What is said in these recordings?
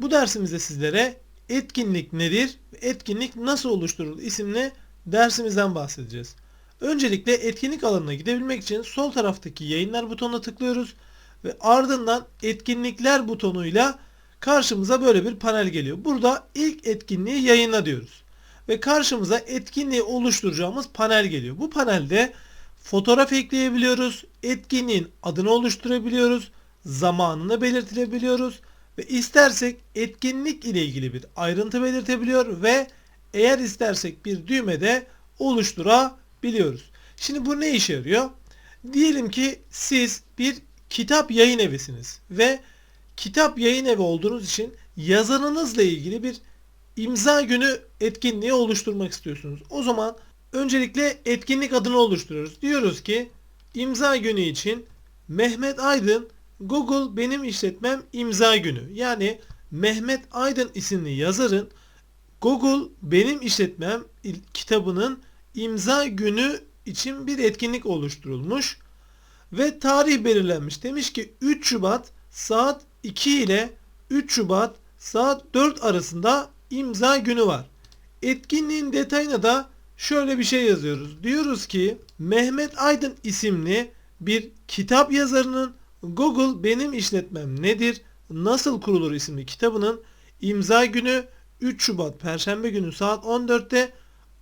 Bu dersimizde sizlere etkinlik nedir, etkinlik nasıl oluşturulur isimli dersimizden bahsedeceğiz. Öncelikle etkinlik alanına gidebilmek için sol taraftaki yayınlar butonuna tıklıyoruz ve ardından etkinlikler butonuyla karşımıza böyle bir panel geliyor. Burada ilk etkinliği yayınla diyoruz. Ve karşımıza etkinliği oluşturacağımız panel geliyor. Bu panelde fotoğraf ekleyebiliyoruz, etkinliğin adını oluşturabiliyoruz, zamanını belirtilebiliyoruz ve istersek etkinlik ile ilgili bir ayrıntı belirtebiliyor ve eğer istersek bir düğme de oluşturabiliyoruz. Şimdi bu ne işe yarıyor? Diyelim ki siz bir kitap yayın evisiniz ve kitap yayın evi olduğunuz için yazarınızla ilgili bir imza günü etkinliği oluşturmak istiyorsunuz. O zaman öncelikle etkinlik adını oluşturuyoruz. Diyoruz ki imza günü için Mehmet Aydın Google benim işletmem imza günü. Yani Mehmet Aydın isimli yazarın Google benim işletmem kitabının imza günü için bir etkinlik oluşturulmuş ve tarih belirlenmiş. Demiş ki 3 Şubat saat 2 ile 3 Şubat saat 4 arasında imza günü var. Etkinliğin detayına da şöyle bir şey yazıyoruz. Diyoruz ki Mehmet Aydın isimli bir kitap yazarının Google benim işletmem nedir? Nasıl kurulur isimli kitabının imza günü 3 Şubat Perşembe günü saat 14'te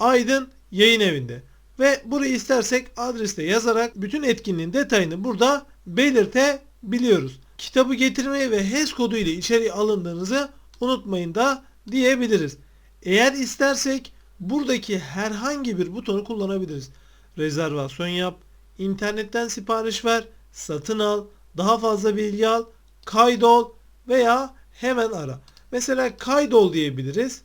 Aydın yayın evinde. Ve burayı istersek adreste yazarak bütün etkinliğin detayını burada belirtebiliyoruz. Kitabı getirmeyi ve HES kodu ile içeri alındığınızı unutmayın da diyebiliriz. Eğer istersek buradaki herhangi bir butonu kullanabiliriz. Rezervasyon yap, internetten sipariş ver, satın al, daha fazla bilgi al, kaydol veya hemen ara. Mesela kaydol diyebiliriz.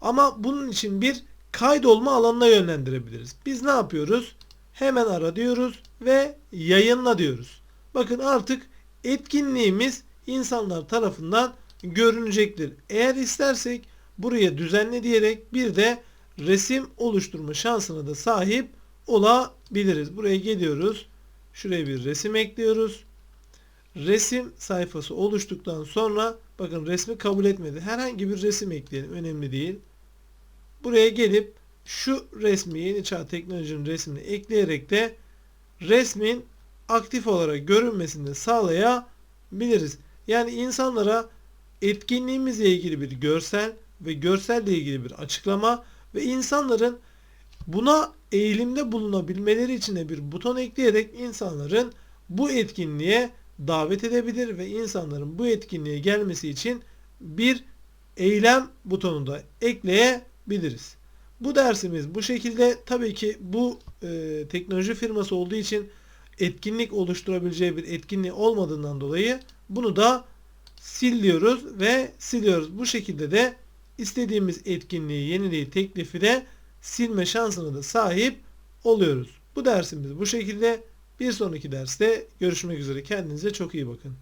Ama bunun için bir kaydolma alanına yönlendirebiliriz. Biz ne yapıyoruz? Hemen ara diyoruz ve yayınla diyoruz. Bakın artık etkinliğimiz insanlar tarafından görünecektir. Eğer istersek buraya düzenle diyerek bir de resim oluşturma şansına da sahip olabiliriz. Buraya geliyoruz. Şuraya bir resim ekliyoruz. Resim sayfası oluştuktan sonra bakın resmi kabul etmedi. Herhangi bir resim ekleyelim. Önemli değil. Buraya gelip şu resmi yeni çağ teknolojinin resmini ekleyerek de resmin aktif olarak görünmesini sağlayabiliriz. Yani insanlara etkinliğimizle ilgili bir görsel ve görselle ilgili bir açıklama ve insanların buna eğilimde bulunabilmeleri için de bir buton ekleyerek insanların bu etkinliğe davet edebilir ve insanların bu etkinliğe gelmesi için bir eylem butonu da ekleyebiliriz. Bu dersimiz bu şekilde. Tabii ki bu e, teknoloji firması olduğu için etkinlik oluşturabileceği bir etkinliği olmadığından dolayı bunu da siliyoruz ve siliyoruz. Bu şekilde de istediğimiz etkinliği, yeniliği, teklifi de silme şansına da sahip oluyoruz. Bu dersimiz bu şekilde. Bir sonraki derste görüşmek üzere. Kendinize çok iyi bakın.